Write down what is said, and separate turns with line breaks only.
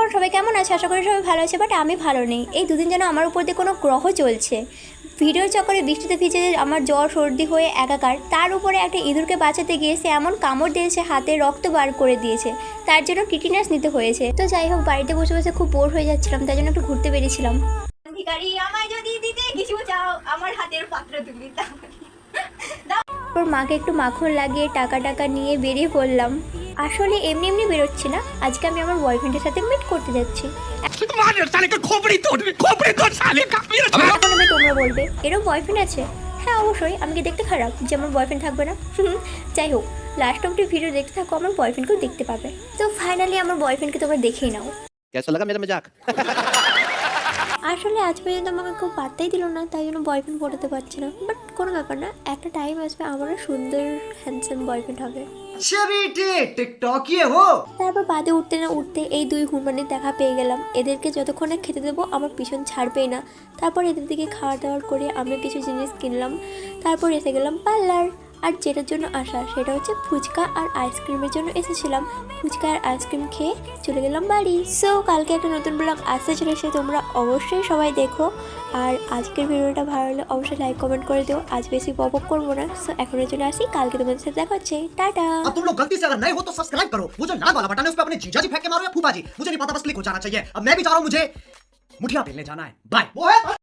Everyone সবাই কেমন আছে? আশা করি সবাই ভালো আছে বাট আমি ভালো নেই। এই দুদিন যেন আমার উপর দিয়ে কোনো গ্রহ চলছে ভিডিওর চক্করে বৃষ্টিতে ভিজে আমার জ্বর সর্দি হয়ে একাকার তার উপরে একটা ইঁদুরকে বাঁচাতে গিয়ে সে এমন কামড় দিয়েছে হাতে রক্ত বার করে দিয়েছে। তার জন্য টিটিনাস নিতে হয়েছে। তো যাই হোক বাড়িতে বসে বসে খুব বোর হয়ে যাচ্ছিলাম তাই জন্য একটু ঘুরতে বেরিয়েছিলাম। ভিখারি আমায় যদি দিতে কিছু চাও আমার হাতের পাত্র তুমি দাও। মাকে একটু মাখন লাগিয়ে টাকা টাকা নিয়ে বেরিয়ে পড়লাম। আসলে এমনি এমনি বেরোচ্ছি না। আজকে আমি আমার বয়ফ্রেন্ডের সাথে মিট করতে যাচ্ছি। তোমরা বলবে এরকম বয়ফ্রেন্ড আছে? হ্যাঁ অবশ্যই আমি কি দেখতে খারাপ যে আমার বয়ফ্রেন্ড থাকবে না? যাই হোক লাস্ট অবধি ভিডিও দেখতে থাকো আমার বয়ফ্রেন্ডকেও দেখতে পাবে। তো ফাইনালি আমার বয়ফ্রেন্ডকে তোমরা দেখেই নাও।
কেসা লাগা মজাক
আসলে আজ পর্যন্ত আমাকে কেউ পাত্তাই দিল না তাই জন্য বয়ফ্রেন্ড পড়াতে পারছি না বাট কোনো ব্যাপার না একটা টাইম আসবে আমারও সুন্দর হ্যান্ডসাম বয়ফ্রেন্ড হবে। তারপর বাদে উঠতে না উঠতে এই দুই হুমানের দেখা পেয়ে গেলাম। এদেরকে যতক্ষণে খেতে দেবো আমার পিছন ছাড়বেই না। তারপর এদের দিকে খাওয়া দাওয়ার করে আমি কিছু জিনিস কিনলাম। তারপর এসে গেলাম পার্লার। আর যেটার জন্য আসা সেটা হচ্ছে ফুচকা আর আইসক্রিমের জন্য এসেছিলাম ফুচকা আর আইসক্রিম খেয়ে চলে গেলাম বাড়ি সো কালকে একটা নতুন ব্লগ আসতে চলেছে তোমরা অবশ্যই সবাই দেখো আর আজকের ভিডিওটা ভালো হলে অবশ্যই লাইক কমেন্ট করে দিও আজ বেশি পপ করবো না সো এখনের জন্য আসি কালকে তোমাদের সাথে দেখা হচ্ছে টাটা
अब तुम लोग गलती से अगर नए हो तो सब्सक्राइब करो वो जो लाल वाला बटन है उस पर अपने जीजा जी फेंक के मारो या फूफा जी मुझे नहीं पता बस क्लिक हो जाना चाहिए अब मैं भी चाह रहा हूँ मुझे मुठिया बेलने जाना है बाय वो है